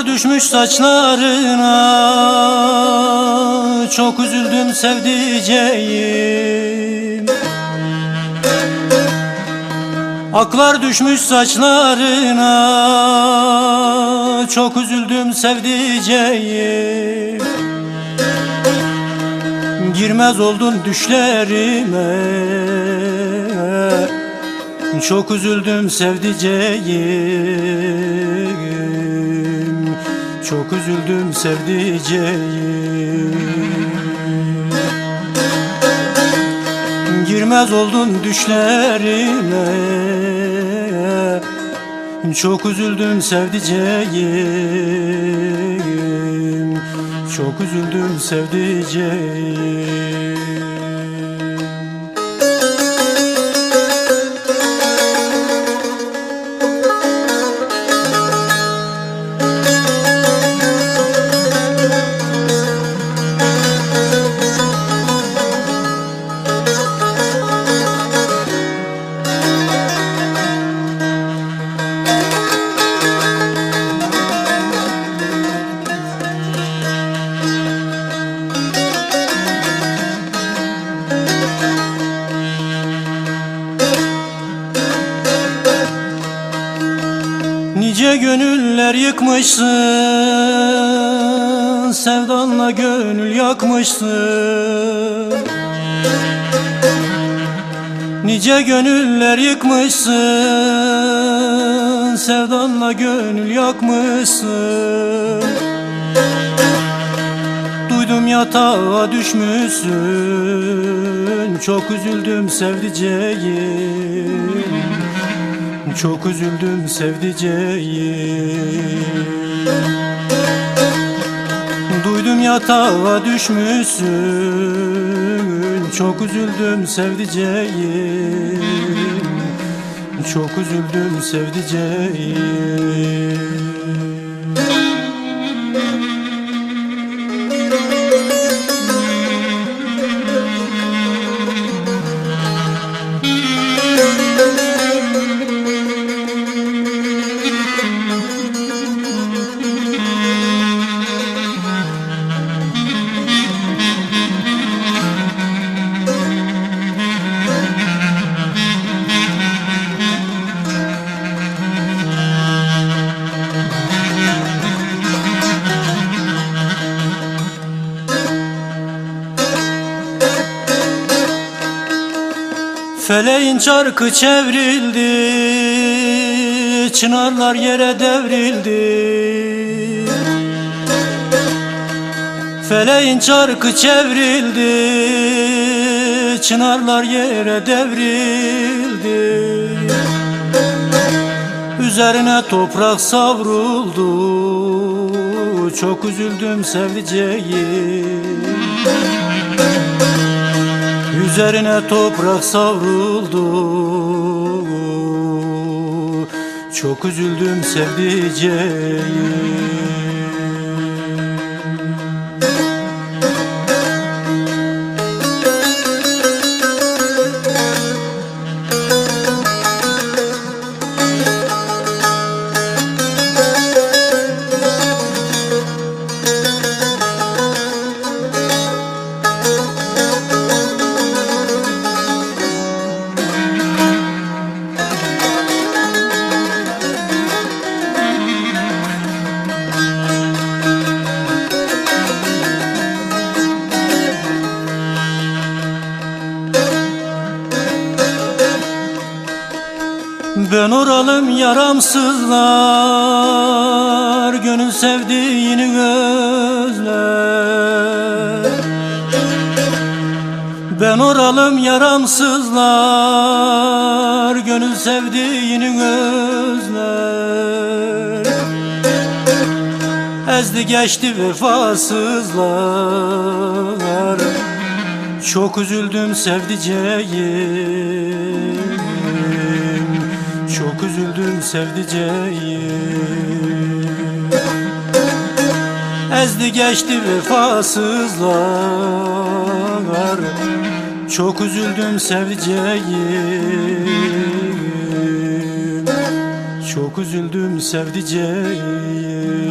Oklar düşmüş saçlarına. Çok üzüldüm sevdiceğim. Aklar düşmüş saçlarına. Çok üzüldüm sevdiceğim. Girmez oldun düşlerime. Çok üzüldüm sevdiceğim Çok üzüldüm sevdiceğim. Girmez oldun düşlerime Çok üzüldüm sevdiceğim. Çok üzüldüm sevdiceğim Nice gönüller yıkmışsın Sevdanla gönül yakmışsın. Nice gönüller yıkmışsın Sevdanla gönül yakmışsın. Duydum yatağa düşmüşsün Çok üzüldüm sevdiceğim çok üzüldüm sevdiceğim Duydum yatağa düşmüşsün. Çok üzüldüm sevdiceğim Çok üzüldüm sevdiceğim Feleğin çarkı çevrildi Çınarlar yere devrildi. Feleğin çarkı çevrildi Çınarlar yere devrildi. Üzerine toprak savruldu Çok üzüldüm sevdiceğim Üzerine toprak savruldu. Çok üzüldüm sevdiceğim Ben oralım yaramsızlar gönül sevdiğini özler Ben oralım yaramsızlar Gönül sevdiğini özler Ezdi geçti vefasızlar. Çok üzüldüm sevdiceğim Çok üzüldüm sevdiceğim Ezdi geçti vefasızlar. Çok üzüldüm sevdiceğim Çok üzüldüm sevdiceğim